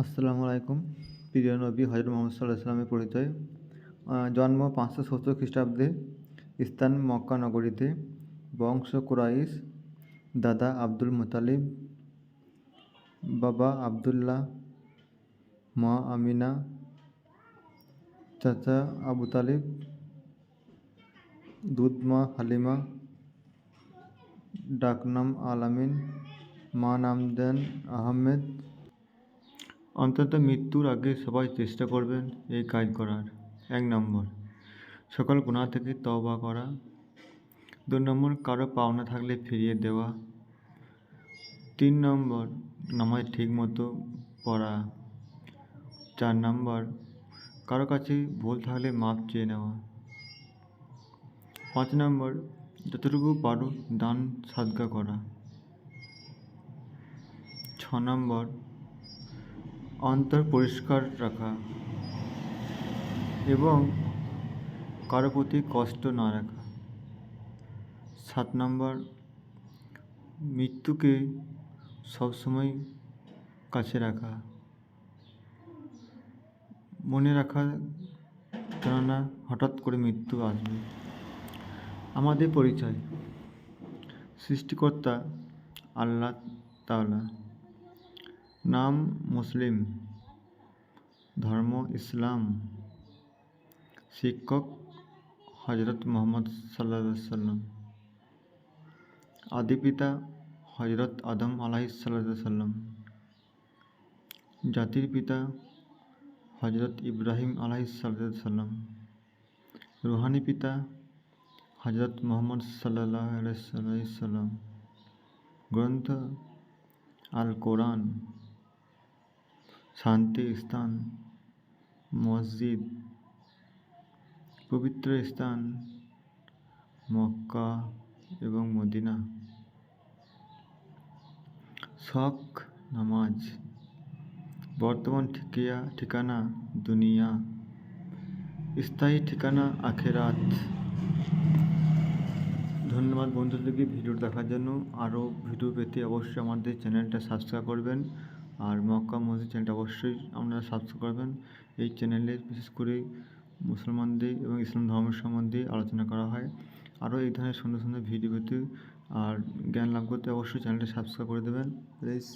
আসসালামু আলাইকুম। প্রিয় নবী হজরত মোহাম্মদ সাল্লাহ সাল্লামের পরিচয়। জন্ম পাঁচশো সত্তর খ্রিস্টাব্দে স্থান মক্কা নগরীতে বংশ কুরাইশ, দাদা আব্দুল মুতালিব, বাবা আবদুল্লাহ, মা আমিনা, চাচা আবু তালিব, দুধ মা হালিমা, ডাকনাম আলামিন মা নাম দেন আহমেদ অন্তত মৃত্যুর আগে সবাই চেষ্টা করবেন এই কাজ করার। এক নম্বর, সকল গুণা থেকে তওবা করা। দু নম্বর, কারও পাওনা থাকলে ফিরিয়ে দেওয়া। তিন নম্বর, নামাজ ঠিক মতো পড়া। চার নম্বর, কারও কাছে ভুল থাকলে মাপ চেয়ে নেওয়া। পাঁচ নম্বর, যতটুকু পারো দান, সাদগা করা। ছ নম্বর অন্তর পরিষ্কার রাখা এবং কারও প্রতি কষ্ট না রাখা। সাত নম্বর, মৃত্যুকে সবসময় কাছে রাখা। মনে রাখা কেননা হঠাৎ করে মৃত্যু আসবে। আমাদের পরিচয়, সৃষ্টিকর্তা আল্লাহ তাআলা। নাম মুসলিম। ধর্ম ইসলাম। শিক্ষক হজরত মোহাম্মদ সাল্লা সাল্লাম আদি পিতা হজরত আদম আলাহি সাল্লাম জাতির পিতা হজরত ইব্রাহিম আলাহি সাল্লাম রুহানি পিতা হজরত মোহাম্মদ সাল্লাহ সাল্লাম গ্রন্থ আল কোরআন শান্তি স্থান, মসজিদ, পবিত্র স্থান, মক্কা এবং মদিনা। শখ, নামাজ। বর্তমান ঠিকিয়া, ঠিকানা, দুনিয়া। স্থায়ী ঠিকানা, আখেরাত। ধন্যবাদ বন্ধুদেরকে ভিডিও দেখার জন্য। আরও ভিডিও পেতে অবশ্যই আমাদের চ্যানেলটা সাবস্ক্রাইব করবেন। আর মক্কা মসজিদ চ্যানেলটা অবশ্যই আপনারা সাবস্ক্রাইব করবেন। এই চ্যানেলে বিশেষ করে মুসলমানদের এবং ইসলাম ধর্মের সম্বন্ধে আলোচনা করা হয়। আরও এই ধরনের সুন্দর সুন্দর ভিডিও পেতে আর জ্ঞান লাভ করতে অবশ্যই চ্যানেলটা সাবস্ক্রাইব করে দেবেন। প্লিজ